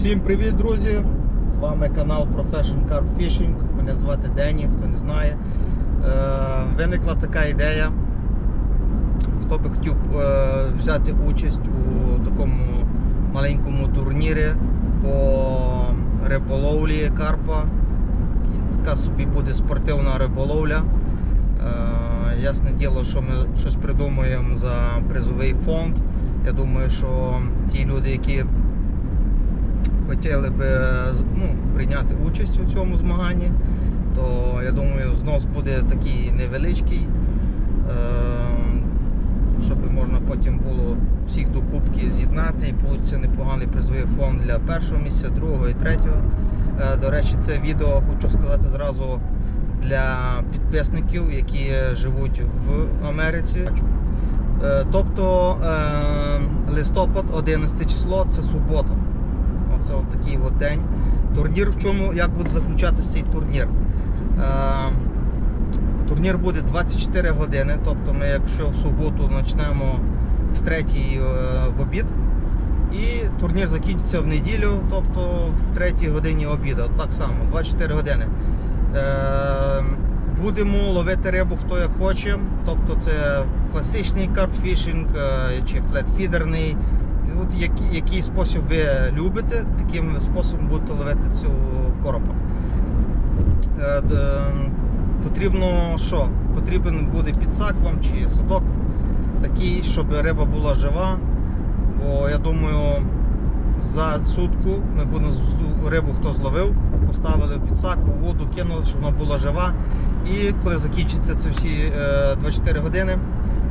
Всім привіт, друзі! З вами канал Profession Carp Fishing. Мене звати Дені, хто не знає. Е, виникла така ідея. Хто би хотів е, взяти участь у такому маленькому турнірі по риболовлі карпа. Така собі буде спортивна риболовля. Е, ясне діло, що ми щось придумаємо за призовий фонд. Я думаю, що ті люди, які хотіли би ну, прийняти участь у цьому змаганні, то я думаю, знос буде такий невеличкий, е, щоб можна потім було всіх докупки з'єднати і вийде непоганий призовий фонд для першого місця, другого і третього. Е, До речі, це відео хочу сказати зразу для підписників, які живуть в Америці. Е, Тобто е, листопад, 11 число, це субота. Оце от такий от день. Турнір в чому, як буде заключатися цей турнір? Е, турнір буде 24 години, тобто ми, якщо в суботу почнемо в третій е, в обід, і турнір закінчиться в неділю, тобто в третій годині обіду. Так само, 24 години. Е, будемо ловити рибу хто як хоче, тобто це класичний карпфішинг чи флетфідерний. От як, який спосіб ви любите, таким способом будете ловити цю коропа. Е, д- потрібно що? Потрібен буде підсак вам чи садок такий, щоб риба була жива. Бо я думаю, за сутку ми будемо рибу, хто зловив, поставили в підсак, у воду кинули, щоб вона була жива. І коли закінчаться ці всі е, 24 години,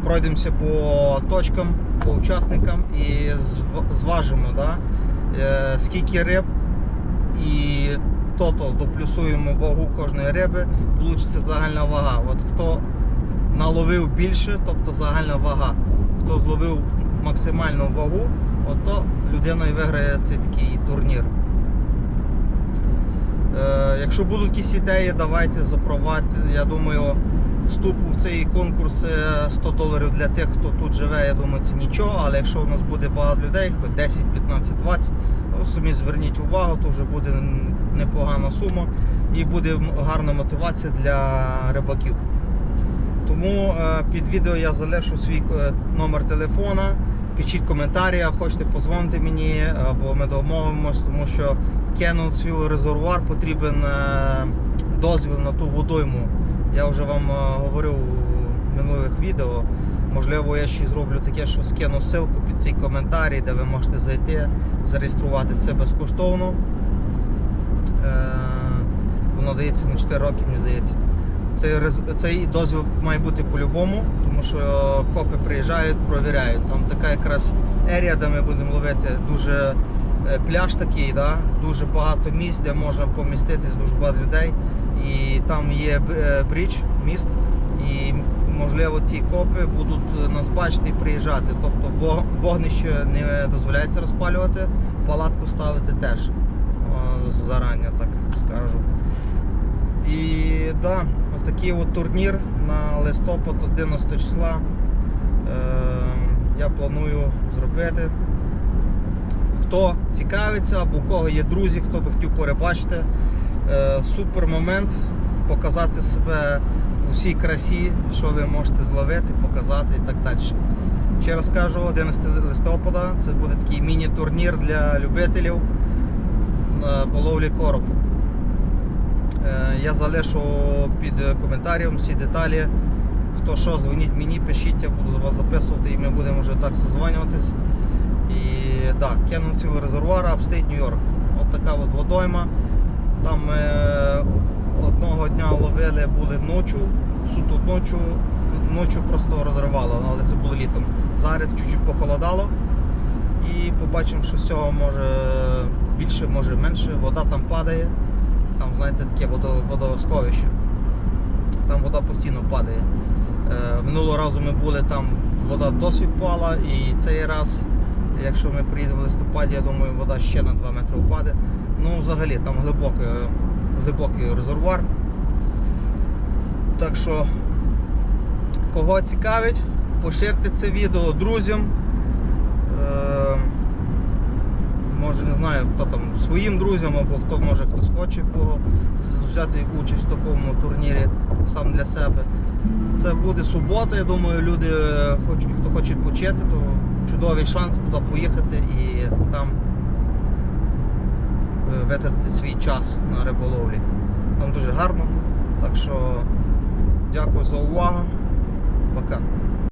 пройдемося по точкам, по учасникам і зважимо, да, е, скільки риб і тотал доплюсуємо вагу кожної риби, вийде загальна вага. От хто наловив більше, тобто загальна вага, хто зловив максимальну вагу, ото людина і виграє цей такий турнір. Е, якщо будуть якісь ідеї, давайте запровадьте. Я думаю, вступ в цей конкурс е, 100 доларів для тих, хто тут живе, я думаю, це нічого. Але якщо у нас буде багато людей, хоч 10, 15, 20, то самі зверніть увагу, то вже буде непогана сума і буде гарна мотивація для рибаків. Тому е, під відео я залишу свій е, номер телефона. Пишіть коментарі, хочете позвонити мені або ми домовимось, тому що Кенонсвіл резервуар потрібен е, дозвіл на ту водойму. Я вже вам е, говорив у минулих відео. Можливо, я ще зроблю таке, що скину ссылку під цей коментарі, де ви можете зайти, зареєструвати це безкоштовно. Е, Воно дається на 4 роки, мені здається. Цей, цей дозвіл має бути по-любому, тому що копи приїжджають, провіряють. Там така якраз ерія, де ми будемо ловити, дуже е, пляж такий, да? дуже багато місць, де можна поміститись дуже багато людей. І там є е, брідж, міст, і можливо ті копи будуть нас бачити і приїжджати. Тобто вогнище не дозволяється розпалювати, палатку ставити теж. О, Зарані так скажу. І да, отакий от турнір на листопад 11 числа. Е, я планую зробити. Хто цікавиться, або у кого є друзі, хто би хотів порибачити, е, супер момент показати себе у всій красі, що ви можете зловити, показати і так далі. Ще раз кажу, 11 листопада це буде такий міні-турнір для любителів е, по ловлі коропу. Е, Я залишу під коментарем всі деталі. Хто що, дзвоніть мені, пишіть, я буду з вас записувати і ми будемо вже так созванюватись. І так, Кенонсвіл резервуар, Апстейт Нью-Йорк. От така от водойма. Там ми одного дня ловили, були ночу, суто ночу, ночу просто розривало, але це було літом. Зараз чуть-чуть похолодало. І побачимо, що з цього може більше, може менше. Вода там падає. Там, знаєте, таке водо, водосховище. Там вода постійно падає. Е, минулого разу ми були там, вода досить впала, і цей раз, якщо ми приїдемо в листопаді, я думаю, вода ще на 2 метри впаде. Ну, взагалі, там глибокий, глибокий резервуар. Так що, кого цікавить, поширте це відео друзям. Е, може не знаю, хто там своїм друзям або хто може хтось хоче взяти участь в такому турнірі сам для себе. Це буде субота, я думаю, люди, е, хто хоче відпочити, то чудовий шанс туди поїхати і там е, витратити свій час на риболовлі. Там дуже гарно. Так що дякую за увагу. Пока.